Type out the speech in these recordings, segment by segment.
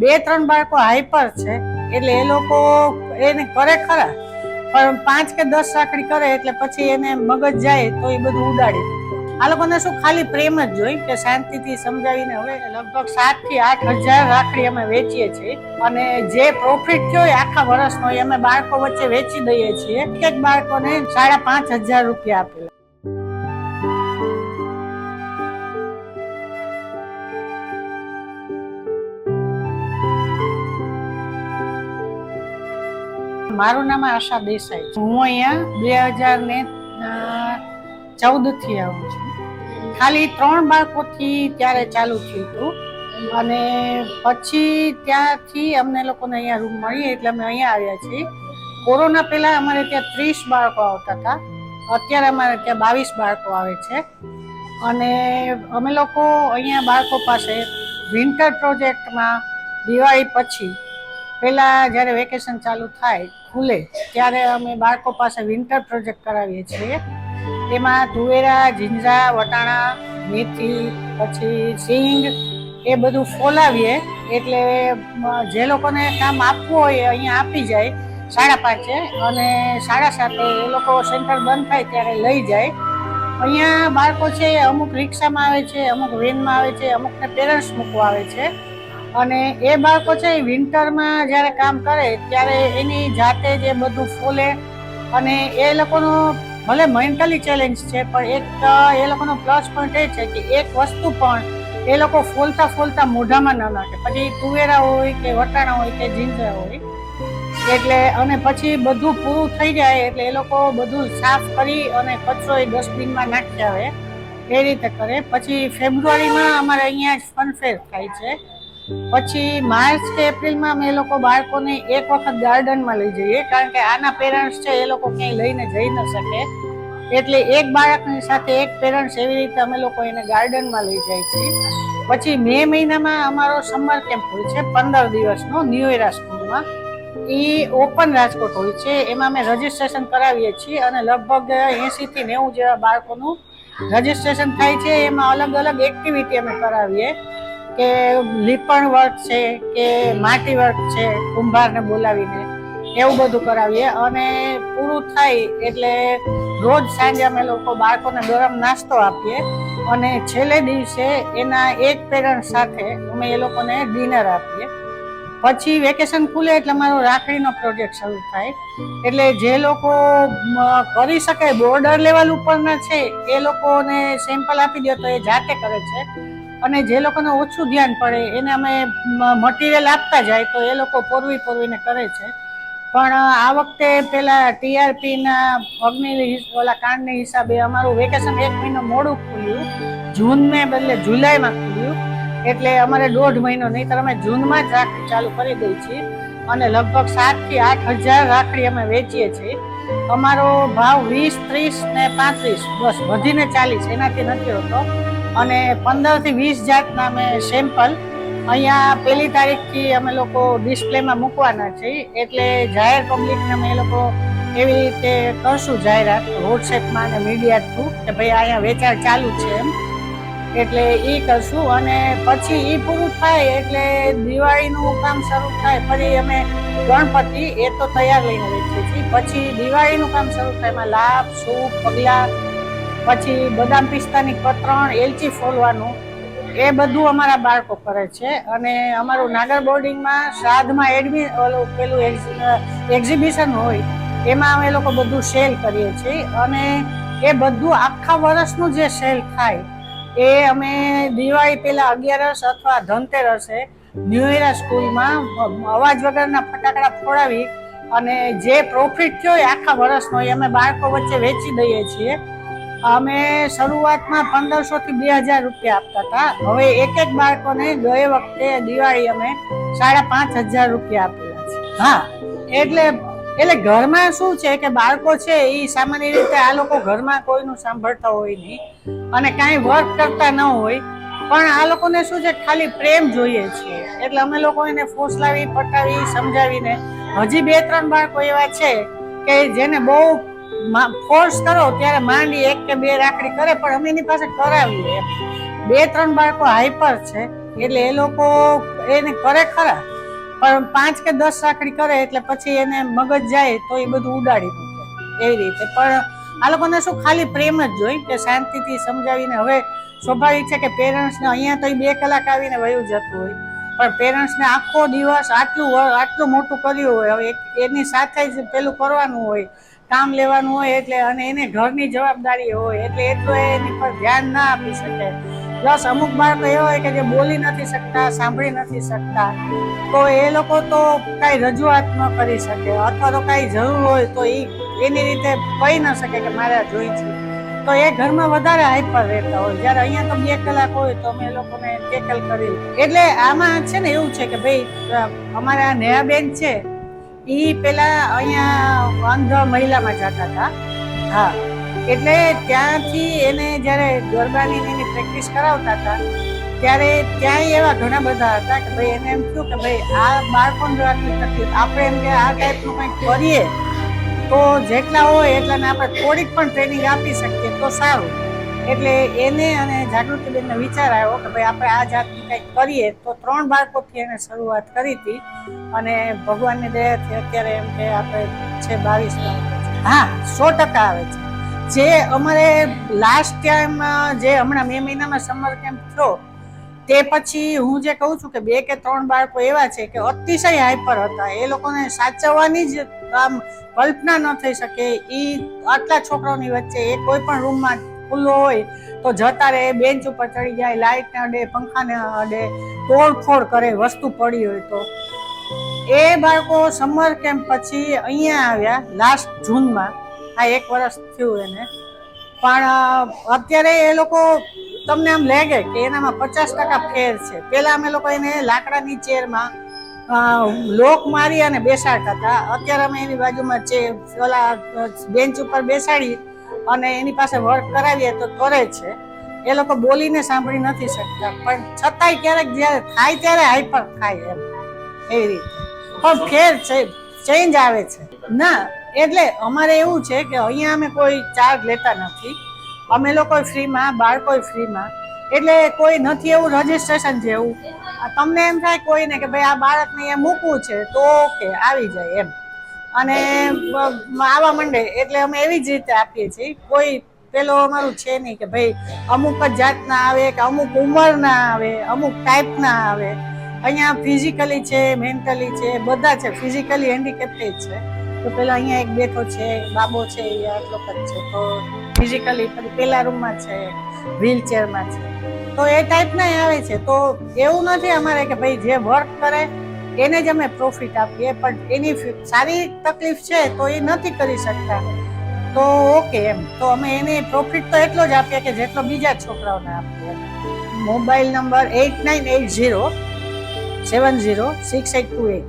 બે, ત્રણ બાળકો હાઈપર છે, એટલે એ લોકો એને કરે ખરા, પણ પાંચ કે દસ રાખડી કરે એટલે પછી એને મગજ જાય તો એ બધું ઉડાડી આ લોકોને શું ખાલી પ્રેમ જ જોઈ કે શાંતિથી સમજાવીને હવે લગભગ સાતથી આઠ હજાર રાખડી અમે વેચીએ છીએ. અને જે પ્રોફિટ થયો આખા વર્ષનો એ અમે બાળકો વચ્ચે વેચી દઈએ છીએ. એક બાળકોને સાડા પાંચ હજાર રૂપિયા આપેલા. મારું નામ આશા દેસાઈ છે. હું અહીંયા બે હજાર ને ચૌદથી આવું છું. ખાલી ત્રણ બાળકોથી ત્યારે ચાલુ થયું હતું. અને પછી ત્યાંથી અમને લોકોને અહીંયા રૂમ મળી એટલે અમે અહીંયા આવ્યા છીએ. કોરોના પહેલાં અમારે ત્યાં ત્રીસ બાળકો આવતા હતા. અત્યારે અમારે ત્યાં બાવીસ બાળકો આવે છે. અને અમે લોકો અહીંયા બાળકો પાસે વિન્ટર પ્રોજેક્ટમાં દિવાળી પછી પહેલાં જ્યારે વેકેશન ચાલુ થાય ખુલે. ત્યારે અમે બાળકો પાસે વિન્ટર પ્રોજેક્ટ કરાવીએ છીએ. તેમાં તુવેરા ઝીંજા વટાણા, મેથી, પછી સિંગ, એ બધું ફોલાવીએ. એટલે જે લોકોને કામ આપવું હોય અહીંયા આપી જાય, સાડા પાંચે. અને સાડા સાતે એ લોકો સેન્ટર બંધ થાય ત્યારે લઈ જાય. અહીંયા બાળકો છે, અમુક રિક્ષામાં આવે છે, અમુક વેનમાં આવે છે, અમુકને પેરેન્ટ્સ મૂકવા આવે છે. અને એ બાળકો છે એ વિન્ટરમાં જ્યારે કામ કરે ત્યારે એની જાતે જે બધું ફૂલે અને એ લોકોનો ભલે મેન્ટલી ચેલેન્જ છે, પણ એક એ લોકોનો પ્લસ પોઈન્ટ એ છે કે એક વસ્તુ પણ એ લોકો ફોલતા ફોલતા મોઢામાં ન નાખે. પછી તુવેરા હોય કે વટાણા હોય કે જીંજરા હોય, એટલે અને પછી બધું પૂરું થઈ જાય એટલે એ લોકો બધું સાફ કરી અને કચરો એ ડસ્ટબિનમાં નાખી આવે, એ રીતે કરે. પછી ફેબ્રુઆરીમાં અમારે અહીંયા ફનફેર થાય છે. પછી માર્ચ કે એપ્રિલમાં અમે લોકો બાળકોને એક વખત ગાર્ડનમાં લઈ જઈએ, કારણ કે આના પેરેન્ટ્સ છે એ લોકો ક્યાંય લઈને જઈ ન શકે. એટલે એક બાળકની સાથે એક પેરેન્ટ્સ એવી રીતે અમે લોકો એને ગાર્ડનમાં લઈ જાય છીએ. પછી મે મહિનામાં અમારો સમર કેમ્પ હોય છે, પંદર દિવસનો ન્યુ એરા સ્કૂલમાં એ ઓપન રાજકોટ હોય છે, એમાં અમે રજીસ્ટ્રેશન કરાવીએ છીએ અને લગભગ એંસીથી નેવું જેવા બાળકોનું રજીસ્ટ્રેશન થાય છે, એમાં અલગ અલગ એક્ટિવિટી અમે કરાવીએ. કે લીપણ વર્ક છે કે માટી વર્ક છે કુંભારને બોલાવીને એવું બધું કરાવીએ. અને પૂરું થાય એટલે રોજ સાંજે અમે લોકો બાળકોને ગરમ નાસ્તો આપીએ. અને છેલ્લે દિવસે એના એક પેરેન્ટ સાથે અમે એ લોકોને ડિનર આપીએ. પછી વેકેશન ખુલે એટલે મારો રાખડીનો પ્રોજેક્ટ શરૂ થાય. એટલે જે લોકો કરી શકે બોર્ડર લેવલ ઉપરના છે એ લોકોને સેમ્પલ આપી દો તો એ જાતે કરે છે. અને જે લોકોને ઓછું ધ્યાન પડે, એને અમે મટીરિયલ આપતા જાય, તો એ લોકો પોરવી પોરવીને કરે છે. પણ આ વખતે પેલા ટીઆરપીના અગ્નિ ઓલા કાંડની હિસાબે અમારું વેકેશન એક મહિનો મોડું ખુલ્યું. જૂન ને બદલે જુલાઈમાં ખુલ્યું. એટલે અમારે દોઢ મહિનો, નહીંતર અમે જૂનમાં જ રાખડી ચાલુ કરી દઈ છીએ. અને લગભગ સાતથી આઠ હજાર રાખડી અમે વેચીએ છીએ. અમારો ભાવ વીસ, ત્રીસ ને પાંત્રીસ, બસ વધીને ચાલીસ, એનાથી નથી હોતો. અને પંદરથી વીસ જાતના અમે સેમ્પલ અહીંયા પહેલી તારીખથી અમે લોકો ડિસ્પ્લેમાં મૂકવાના છીએ. એટલે જાહેર પબ્લિકને અમે એ લોકો એવી રીતે કરશું જાહેરાત વોટ્સએપમાં અને મીડિયા થ્રુ કે ભાઈ અહીંયા વેચાણ ચાલુ છે એમ. એટલે એ કરશું અને પછી એ પૂરું થાય એટલે દિવાળીનું કામ શરૂ થાય. ફરી અમે ગણપતિ એ તો તૈયાર લઈને વેચીએ છીએ. પછી દિવાળીનું કામ શરૂ થાય એમાં લાભ સૂપ પગલા પછી બદામ પિસ્તાની કતરણ, એલચી ફોલવાનું, એ બધું અમારા બાળકો કરે છે. અને અમારું નાગર બોર્ડિંગમાં શ્રાદ્ધમાં એડમિ પેલું એક્ઝિબિશન હોય, એમાં અમે લોકો બધું સેલ કરીએ છીએ. અને એ બધું આખા વર્ષનું જે સેલ થાય, એ અમે દિવાળી પહેલાં અગિયારસ અથવા ધનતેરસે ન્યુ એરા સ્કૂલમાં અવાજ વગરના ફટાકડા ફોડાવી અને જે પ્રોફિટ થયો એ આખા વર્ષનો એ અમે બાળકો વચ્ચે વેચી દઈએ છીએ. અમે શરૂઆતમાં પંદરસો થી બે હજાર રૂપિયા આપતા હતા. હવે એક એક બાળકોને ગયે વખતે દિવાળી અમે સાડા પાંચ હજાર રૂપિયા આપેલા છે. હા, એટલે એટલે ઘરમાં શું છે કે બાળકો છે એ સામાન્ય રીતે આ લોકો ઘરમાં કોઈનું સાંભળતા હોય નહીં અને કાંઈ વર્ક કરતા ન હોય. પણ આ લોકોને શું છે, ખાલી પ્રેમ જોઈએ છે. એટલે અમે લોકો એને ફોસલાવી પટાવી સમજાવીને હજી બે ત્રણ બાળકો એવા છે કે જેને બહુ ફોર્સ કરો ત્યારે માંડી એક કે બે રાખડી કરે, પણ અમે એની પાસે કરાવીએ. બે, ત્રણ બાળકો હાઈપર છે, એટલે એ લોકો એને કરે ખરા. પણ પાંચ કે દસ રાખડી કરે એટલે પછી એને મગજ જાય તો એ બધું ઉડાડી મૂકે એવી રીતે. પણ આ લોકોને શું ખાલી પ્રેમ જ જોઈ કે શાંતિથી સમજાવીને હવે સ્વાભાવિક છે કે પેરેન્ટ્સને અહીંયા તો બે કલાક આવીને વયું જતું હોય. પણ પેરેન્ટ્સને આખો દિવસ આટલું આટલું મોટું કર્યું હોય, હવે એની સાથે જ પેલું કરવાનું હોય કામ લેવાનું હોય એટલે અને એને ઘરની જવાબદારી હોય એટલે એટલું એની પર ધ્યાન ના આપી શકે. પ્લસ અમુક બાળકો એવા હોય કે જે બોલી નથી શકતા, સાંભળી નથી શકતા. તો એ લોકો તો કાંઈ રજૂઆત ન કરી શકે અથવા તો કાંઈ જરૂર હોય તો એ એની રીતે કહી ન શકે કે મારે આ જોઈ છે. તો એ ઘરમાં વધારે હાઈપર રહેતા હોય. જ્યારે અહીંયા તો બે કલાક હોય તો અમે લોકોને ટેકલ કરી એટલે આમાં છે ને એવું છે કે ભાઈ અમારે આ નેહાબેન છે એ પેલા અહીંયા અંધ મહિલામાં જતા હતા. હા. એટલે ત્યાંથી એને જ્યારે ગરબાની એની પ્રેક્ટિસ કરાવતા હતા, ત્યારે ત્યાંય એવા ઘણા બધા હતા કે ભાઈ એને એમ થયું કે ભાઈ આ બાળકોને આટલી તકલીફ, આપણે એમ કે આ ટાઈપનું કંઈક કરીએ, તો જેટલા હોય એટલાને આપણે થોડીક પણ ટ્રેનિંગ આપી શકીએ, તો સારું. એટલે એને અને જાગૃતિબેનનો વિચાર આવ્યો કે ભાઈ આપણે આ જાતની કંઈક કરીએ, તો ત્રણ બાળકોથી એને શરૂઆત કરી હતી અને ભગવાનની દયાથી અત્યારે એમ કે આપણે છે બાવીસ હા, સો ટકા આવે છે. જે અમારે લાસ્ટ ટાઈમ જે હમણાં મે મહિનામાં સમર કેમ્પ થયો, તે પછી હું જે કહું છું કે બે કે ત્રણ બાળકો એવા છે કે અતિશય હાઈપર હતા. એ લોકોને સાચવવાની જ આમ કલ્પના ન થઈ શકે. એ આટલા છોકરાઓની વચ્ચે એ કોઈ પણ રૂમમાં ખુલ્લો હોય તો જતા રહે, બેન્ચ ઉપર ચડી જાય લાઇટને અડે, પંખાને અડે, તોડફોડ કરે, વસ્તુ પડી હોય તો. એ બાળકો સમર કેમ્પ પછી અહીંયા આવ્યા લાસ્ટ જૂનમાં. આ એક વર્ષ થયું એને. પણ અત્યારે એ લોકો તમને આમ લાગે કે એનામાં પચાસ ટકા ફેર છે. પેલા અમે લોકો એને લાકડાની ચેરમાં લોક મારી અને બેસાડતા હતા. અત્યારે અમે એની બાજુમાં ચે ઓલા બેન્ચ ઉપર બેસાડી અને એની પાસે વર્ક કરાવીએ તો કરે છે. એ લોકો બોલીને સાંભળી નથી શકતા, પણ છતાંય ક્યારેક જ્યારે થાય ત્યારે હાઈપર થાય એમ, એવી રીતે. પણ ફેર છે ચેન્જ આવે છે. ના, એટલે અમારે એવું છે કે અહીંયા અમે કોઈ ચાર્જ લેતા નથી. અમે લોકો ફ્રીમાં બાળકો ફ્રીમાં એટલે કોઈ નથી એવું રજીસ્ટ્રેશન જેવું. તમને એમ થાય કોઈને કે ભાઈ આ બાળકને અહીંયા મૂકવું છે તો ઓકે આવી જાય એમ. અને આવવા માંડે, એટલે અમે એવી જ રીતે આપીએ છીએ. કોઈ પેલો અમારું છે નહીં કે ભાઈ અમુક જ જાતના આવે કે અમુક ઉંમરના આવે, અમુક ટાઈપના આવે. અહીંયા ફિઝિકલી છે, મેન્ટલી છે, બધા છે. ફિઝિકલી હેન્ડીકેપ્ટેડ છે. તો પેલા અહીંયા એક બેઠો છે, બાબો છે, એ આટલો જ છે. તો ફિઝિકલી પેલા રૂમમાં છે વ્હીલચેરમાં છે. તો એ ટાઈપના આવે છે. તો એવું નથી અમારે કે ભાઈ જે વર્ક કરે એને જ અમે પ્રોફિટ આપીએ, પણ એની સારી તકલીફ છે તો એ નથી કરી શકતા. તો ઓકે એમ. તો અમે એને પ્રોફિટ તો એટલો જ આપીએ કે જેટલો બીજા છોકરાઓને આપીએ. Mobile number eight nine eight zero seven zero six eight two eight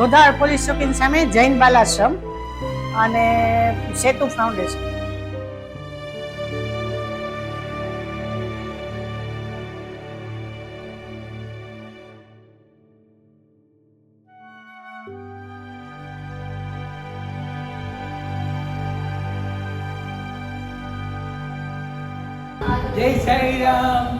રોધાર police ચોકીની સામે જૈન બાલાશ્રમ અને સેતુ ફાઉન્ડેશન. જય સાઈ રામ